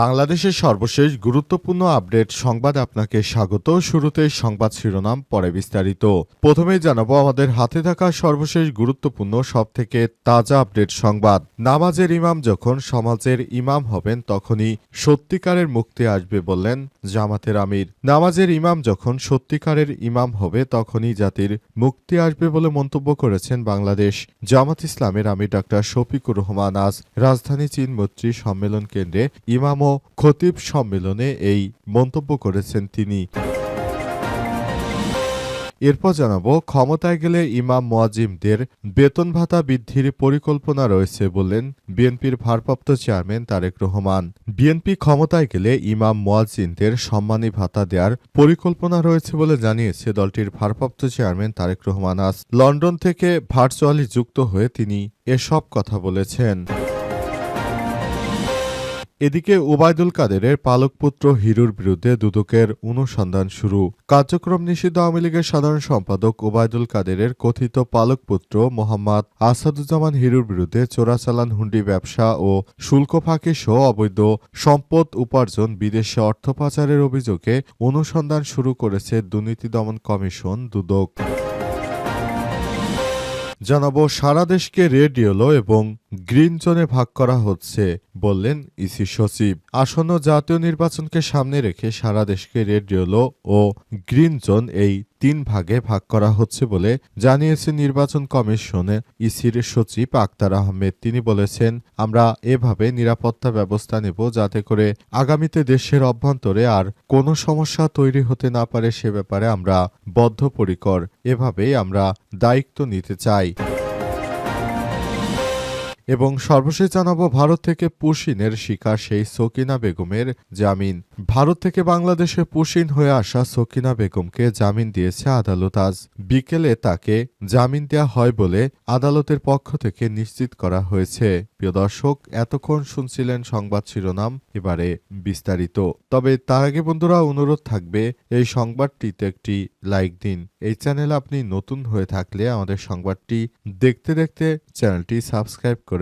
বাংলাদেশের সর্বশেষ গুরুত্বপূর্ণ আপডেট সংবাদ আপনাকে স্বাগত। শুরুতে সংবাদ শিরোনাম, পরে বিস্তারিত। প্রথমে জানাব, আমাদের হাতে থাকা সর্বশেষ গুরুত্বপূর্ণ, সবথেকে তাজা আপডেট সংবাদ। নামাজের ইমাম যখন সমাজের ইমাম হবেন, তখনই সত্যিকারের মুক্তি আসবে বললেন জামাতের আমির। নামাজের ইমাম যখন সত্যিকারের ইমাম হবে, তখনই জাতির মুক্তি আসবে বলে মন্তব্য করেছেন বাংলাদেশ জামাত ইসলামের আমির ডাক্তার শফিকুর রহমান। আজ রাজধানী চীন মৈত্রী সম্মেলন কেন্দ্রে ইমাম খতিব সম্মেলনে এই মন্তব্য করেছেন তিনি। এরপর জানাব, ক্ষমতায় গেলে ইমাম মোয়াজিমদের বেতন ভাতা বৃদ্ধির পরিকল্পনা রয়েছে বললেন বিএনপির ভারপ্রাপ্ত চেয়ারম্যান তারেক রহমান। বিএনপি ক্ষমতায় গেলে ইমাম মোয়াজিনদের সম্মানী ভাতা দেওয়ার পরিকল্পনা রয়েছে বলে জানিয়েছে দলটির ভারপ্রাপ্ত চেয়ারম্যান তারেক রহমান। আজ লন্ডন থেকে ভার্চুয়ালি যুক্ত হয়ে তিনি এসব কথা বলেছেন। এদিকে ওবায়দুল কাদেরের পালকপুত্র হিরুর বিরুদ্ধে দুদকের অনুসন্ধান শুরু। কার্যক্রম নিষিদ্ধ আওয়ামী লীগের সাধারণ সম্পাদক ওবায়দুল কাদেরের কথিত পালকপুত্র মোহাম্মদ আসাদুজ্জামান হিরুর বিরুদ্ধে চোরাচালান হুন্ডি ব্যবসা ও শুল্ক ফাঁকি সহ অবৈধ সম্পদ উপার্জন বিদেশে অর্থ পাচারের অভিযোগে অনুসন্ধান শুরু করেছে দুর্নীতি দমন কমিশন দুদক। জানাব, সারা দেশকে রেড এবং গ্রিন জোনে ভাগ করা হচ্ছে, বললেন ইসি সচিব। আসন্ন জাতীয় নির্বাচনকে সামনে রেখে সারা দেশকে রেড ও গ্রিন জোন এই তিন ভাগে ভাগ করা হচ্ছে বলে জানিয়েছে নির্বাচন কমিশনের ইসির সচিব আক্তার আহমেদ। তিনি বলেছেন, আমরা এভাবে নিরাপত্তা ব্যবস্থা নেব যাতে করে আগামীতে দেশের অভ্যন্তরে আর কোনো সমস্যা তৈরি হতে না পারে, সে ব্যাপারে আমরা বদ্ধপরিকর। এভাবেই আমরা দায়িত্ব নিতে চাই। এবং সর্বশেষ জানাব ভারত থেকে পুশিনের শিকার সেই সকিনা বেগমের জামিন। ভারত থেকে বাংলাদেশে পুশিন হয়ে আসা সকিনা বেগমকে জামিন দিয়েছে আদালত। আজ বিকেলে তাকে জামিন দেওয়া হয় বলে আদালতের পক্ষ থেকে নিশ্চিত করা হয়েছে। প্রিয় দর্শক, এতক্ষণ শুনছিলেন সংবাদ শিরোনাম, এবারে বিস্তারিত। তবে তার আগে বন্ধুরা, অনুরোধ থাকবে, এই সংবাদটিতে একটি লাইক দিন। এই চ্যানেল আপনি নতুন হয়ে থাকলে আমাদের সংবাদটি দেখতে দেখতে চ্যানেলটি সাবস্ক্রাইব করে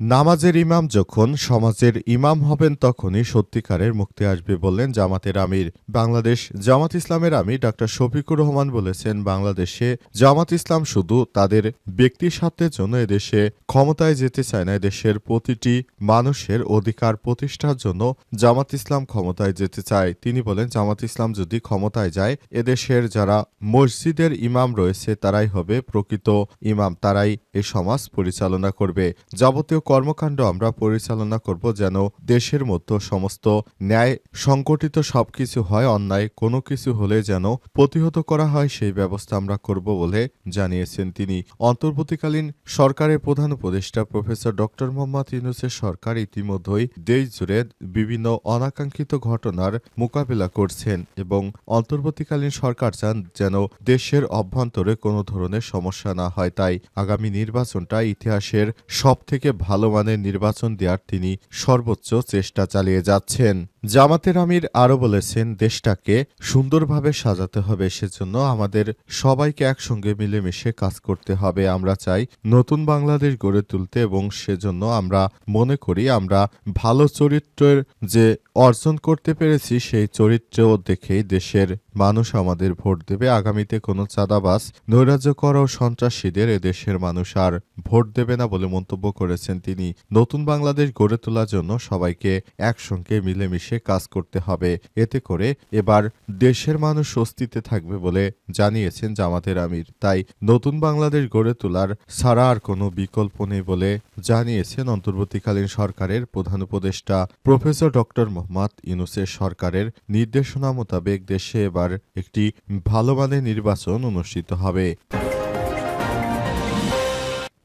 নামাজের ইমাম যখন সমাজের ইমাম হবেন তখনই সত্যিকারের মুক্তি আসবে বললেন জামাতের আমির। বাংলাদেশ জামাত ইসলামের আমির ডাক্তার শফিকুর রহমান বলেছেন, বাংলাদেশে জামাত ইসলাম শুধু তাদের ব্যক্তি স্বার্থের জন্য এদেশে ক্ষমতায় যেতে চায় না, এদেশের প্রতিটি মানুষের অধিকার প্রতিষ্ঠার জন্য জামাত ইসলাম ক্ষমতায় যেতে চায়। তিনি বলেন, জামাত ইসলাম যদি ক্ষমতায় যায়, এদেশের যারা মসজিদের ইমাম রয়েছে তারাই হবে প্রকৃত ইমাম, তারাই এ সমাজ পরিচালনা করবে। যাবতীয় কর্মকাণ্ড আমরা পরিচালনা করব যেন দেশের মধ্যে সমস্ত ন্যায় সংগঠিত সবকিছু হয়, অন্যায় কোনো কিছু হলে যেন প্রতিহত করা হয়, সেই ব্যবস্থা আমরা করব বলে জানিয়েছেন তিনি। অন্তর্বর্তীকালীন সরকারের প্রধান উপদেষ্টা প্রফেসর ডক্টর মোহাম্মদ ইউনুসের সরকার ইতিমধ্যেই দেশ জুড়ে বিভিন্ন অনাকাঙ্ক্ষিত ঘটনার মোকাবিলা করছেন এবং অন্তর্বর্তীকালীন সরকার চান যেন দেশের অভ্যন্তরে কোনো ধরনের সমস্যা না হয়। তাই আগামী নির্বাচনটা ইতিহাসের সব থেকে ভালো মানের নির্বাচন দেওয়ার তিনি সর্বোচ্চ চেষ্টা চালিয়ে যাচ্ছেন। জামাতের আমির আরও বলেছেন, দেশটাকে সুন্দরভাবে সাজাতে হবে, সেজন্য আমাদের সবাইকে একসঙ্গে মিলেমিশে কাজ করতে হবে। আমরা চাই নতুন বাংলাদেশ গড়ে তুলতে এবং সেজন্য আমরা মনে করি আমরা ভালো চরিত্রের যে অর্জন করতে পেরেছি, সেই চরিত্র দেখেই দেশের মানুষ আমাদের ভোট দেবে। আগামীতে কোনো চাঁদাবাস নৈরাজ্যকর ও সন্ত্রাসীদের এদেশের মানুষ আর ভোট দেবে না বলে মন্তব্য করেছেন তিনি। নতুন বাংলাদেশ গড়ে তোলার জন্য সবাইকে একসঙ্গে মিলেমিশে কাজ করতে হবে। এতে করে এবার দেশের মানুষ স্বস্তিতে থাকবে বলে জানিয়েছেন জামাতের আমির। তাই নতুন বাংলাদেশ গড়ে তোলার ছাড়া আর কোনো বিকল্প নেই বলে জানিয়েছেন অন্তর্বর্তীকালীন সরকারের প্রধান উপদেষ্টা প্রফেসর ডক্টর মোহাম্মদ ইউনুসের সরকারের নির্দেশনা মোতাবেক দেশে এবার একটি ভালো মানের নির্বাচন অনুষ্ঠিত হবে।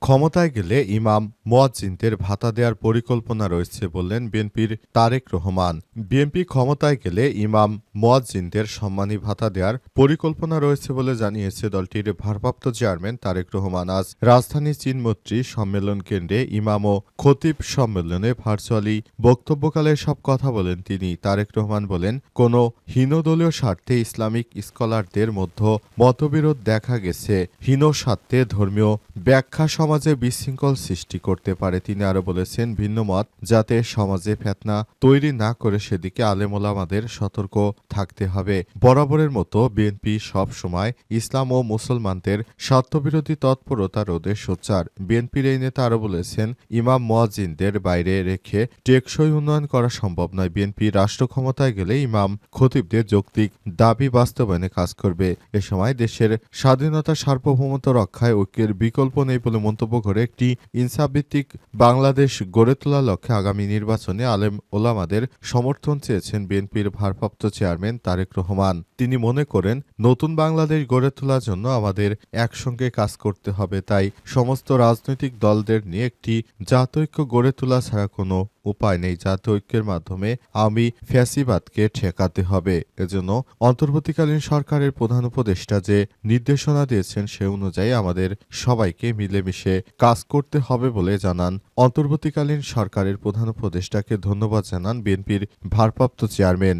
ক্ষমতায় গেলে ইমাম মোয়াজ্জিনদের ভাতা দেওয়ার পরিকল্পনা রয়েছে বললেন বিএনপির তারেক রহমান। বিএনপি ক্ষমতায় গেলে ইমাম মোয়াজ্জিনদের সম্মানী ভাতা দেওয়ার পরিকল্পনা রয়েছে বলে জানিয়েছে দলটির ভারপ্রাপ্ত চেয়ারম্যান তারেক রহমান। আজ রাজধানী চীনমৈত্রী সম্মেলন কেন্দ্রে ইমাম ও খতিব সম্মেলনে ভার্চুয়ালি বক্তব্যকালে সব কথা বলেন তিনি। তারেক রহমান বলেন, কোনো হীনদলীয় স্বার্থে ইসলামিক স্কলারদের মধ্যে মতবিরোধ দেখা গেছে। হীন স্বার্থে ধর্মীয় ব্যাখ্যা সমাজে বিশৃঙ্খল সৃষ্টি করতে পারে তিনি আরও বলেছেন, ভিন্ন মত যাতে সমাজে ফেতনা তৈরি না করে সেদিকে আলেমোলামাদের সতর্ক থাকতে হবে। বরাবরের মতো বিএনপি সব সময় ইসলাম ও মুসলমানদের স্বার্থবিরোধী তৎপরতা রোধে সোচ্চার। বিএনপির এই নেতা আরও বলেছেন, ইমাম মোয়াজিনদের বাইরে রেখে টেকসই উন্নয়ন করা সম্ভব নয়। বিএনপি রাষ্ট্র ক্ষমতায় গেলে ইমাম খতিবদের যৌক্তিক দাবি বাস্তবায়নে কাজ করবে। এ সময় দেশের স্বাধীনতা সার্বভৌমত্ব রক্ষায় ঐক্যের বিকল্প নেই বলে মন্তব্য করে একটি ইনসাফভিত্তিক বাংলাদেশ গড়ে তোলার লক্ষ্যে আগামী নির্বাচনে আলেম ওলামাদের সমর্থন চেয়েছেন বিএনপির ভারপ্রাপ্ত চেয়ারম্যান তারেক রহমান। তিনি মনে করেন, নতুন বাংলাদেশ গড়ে তোলার জন্য আমাদের একসঙ্গে কাজ করতে হবে, তাই সমস্ত রাজনৈতিক দলদের নিয়ে একটি জাতৈক্য গড়ে তোলা ছাড়া কোনো উপায় নেই জাতীয় ঐক্যের মাধ্যমে আমি ফ্যাসিবাদকে ঠেকাতে হবে। এজন্য অন্তর্বর্তীকালীন সরকারের প্রধান উপদেষ্টা যে নির্দেশনা দিয়েছেন সে অনুযায়ী আমাদের সবাইকে মিলেমিশে কাজ করতে হবে বলে জানান অন্তর্বর্তীকালীন সরকারের প্রধান উপদেষ্টাকে ধন্যবাদ জানান বিএনপির ভারপ্রাপ্ত চেয়ারম্যান।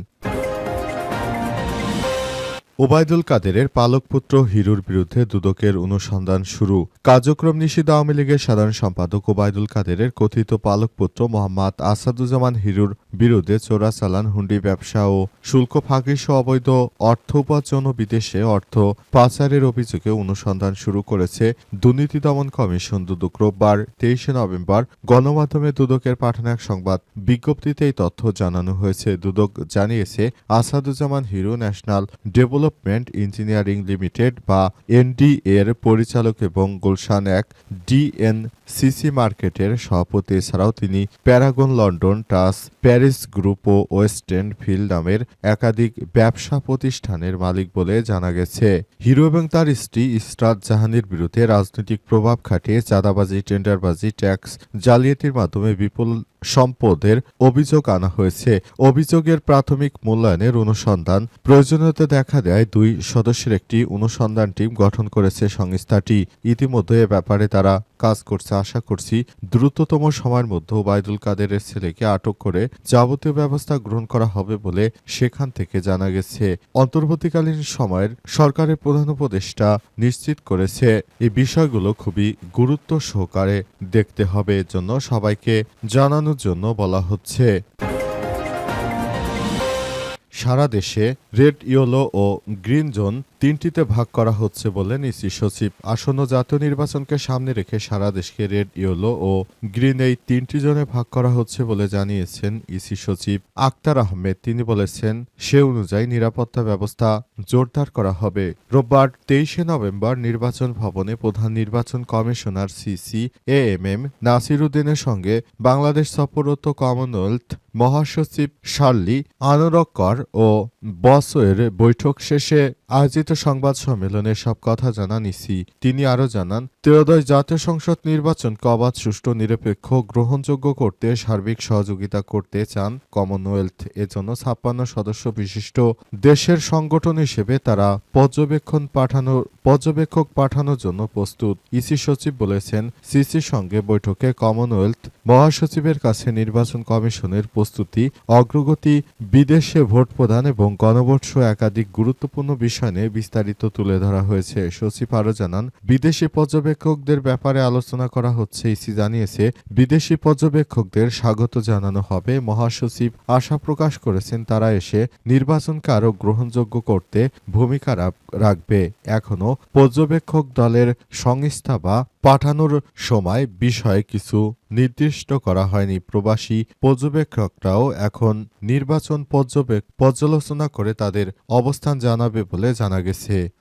ওবায়দুল কাদেরের পালকপুত্র হিরুর বিরুদ্ধে দুদকের অনুসন্ধান শুরু। কার্যক্রম নিষিদ্ধ আওয়ামী লীগের সাধারণ সম্পাদক ওবায়দুল কাদেরের কথিত পালকপুত্র মোহাম্মদ আসাদুজ্জামান হিরুর বিরুদ্ধে চোরাচালান, হুন্ডি ব্যবসা ও শুল্ক ফাঁকি সহ অবৈধ অর্থ উপার্জন ও বিদেশে অর্থ পাচারের অভিযোগে অনুসন্ধান শুরু করেছে দুর্নীতি দমন কমিশন দুদক। রোববার, তেইশে নভেম্বর, গণমাধ্যমে দুদকের পাঠানো এক সংবাদ বিজ্ঞপ্তিতে এই তথ্য জানানো হয়েছে। দুদক জানিয়েছে, Asaduzzaman Hero National Development Engineering Limited বা এনডি এর পরিচালক এবং গুলশান এক ডিএনসিসি মার্কেটের সভাপতি। এছাড়াও তিনি প্যারাগন লন্ডন টাস প্যারিস গ্রুপ ও ওয়েস্ট এন্ড ফিল্ড নামের একাধিক ব্যবসা প্রতিষ্ঠানের মালিক বলে জানা গেছে। হিরো এবং তার স্ত্রী ইসরাত জাহানের বিরুদ্ধে রাজনৈতিক প্রভাব খাটিয়ে চাঁদাবাজি, টেন্ডারবাজি, ট্যাক্স জালিয়াতির মাধ্যমে বিপুল সম্পদের অভিযোগ আনা হয়েছে। অভিযোগের প্রাথমিক মূল্যায়নের অনুসন্ধান প্রয়োজনীয়তা দেখা দেয় দুই সদস্যের একটি অনুসন্ধান টিম গঠন করেছে সংস্থাটি। ইতিমধ্যে এ ব্যাপারে তারা কাজ করছে, আশা করছি দ্রুততম সময়ের মধ্যে ওবায়দুল কাদেরের ছেলেকে আটক করে যাবতীয় ব্যবস্থা গ্রহণ করা হবে বলে সেখান থেকে জানা গেছে। অন্তর্বর্তীকালীন সময়ের সরকারের প্রধান উপদেষ্টা নিশ্চিত করেছে, এই বিষয়গুলো খুবই গুরুত্ব সহকারে দেখতে হবে জন্য সবাইকে জানানোর জন্য বলা হচ্ছে। সারা দেশে রেড, ইয়েলো ও গ্রিন জোন তিনটিতে ভাগ করা হচ্ছে বললেন ইসি সচিব। আসন্ন জাতীয় নির্বাচনকে সামনে রেখে সারা দেশকে রেড, ইয়েলো ও গ্রিন এই তিনটি জোনে ভাগ করা হচ্ছে বলে জানিয়েছেন ইসি সচিব। আক্তার আহমেদ, তিনি বলেছেন, সে অনুযায়ী নিরাপত্তা ব্যবস্থা জোরদার করা হবে। রোববার তেইশে নভেম্বর নির্বাচন ভবনে প্রধান নির্বাচন commissioner CC A M M নাসিরুদ্দিনের সঙ্গে বাংলাদেশ সফররত কমনওয়েলথ মহাসচিব শার্লি আনোরকর ও বসের বৈঠক শেষে আয়োজিত সংবাদ সম্মেলনে সব কথা জানান ইসি। তিনি আরও জানান, ত্রয়োদশ জাতীয় সংসদ নির্বাচন অবাধ সুষ্ঠু, নিরপেক্ষ, গ্রহণযোগ্য করতে, সার্বিক সহযোগিতা করতে চান কমনওয়েলথ এজন্য ছাপ্পান্ন সদস্য বিশিষ্ট দেশের সংগঠন হিসেবে তারা পর্যবেক্ষণ পাঠানোর পর্যবেক্ষক পাঠানোর জন্য প্রস্তুত। ইসি সচিব বলেছেন, সিসির সঙ্গে বৈঠকে কমনওয়েলথ মহাসচিবের কাছে নির্বাচন কমিশনের প্রস্তুতি, অগ্রগতি, বিদেশে ভোট প্রদান এবং সহ একাধিক গুরুত্বপূর্ণ বিষয় নিয়ে বিস্তারিত তুলে ধরা হয়েছে। সচিব আরও জানান, বিদেশি পর্যবেক্ষকদের ব্যাপারে আলোচনা করা হচ্ছে, ইসি জানিয়েছে, বিদেশি পর্যবেক্ষকদের স্বাগত জানানো হবে। মহাসচিব আশা প্রকাশ করেছেন, তারা এসে নির্বাচনকে আরও গ্রহণযোগ্য করতে ভূমিকা রাখবে। এখনও পর্যবেক্ষক দলের সংস্থা বা পাঠানোর সময় বিষয়ে কিছু নির্দিষ্ট করা হয়নি। প্রবাসী পর্যবেক্ষকরাও এখন নির্বাচন পর্যবেক, পর্যালোচনা করে তাদের অবস্থান জানাবে বলে জানা গেছে।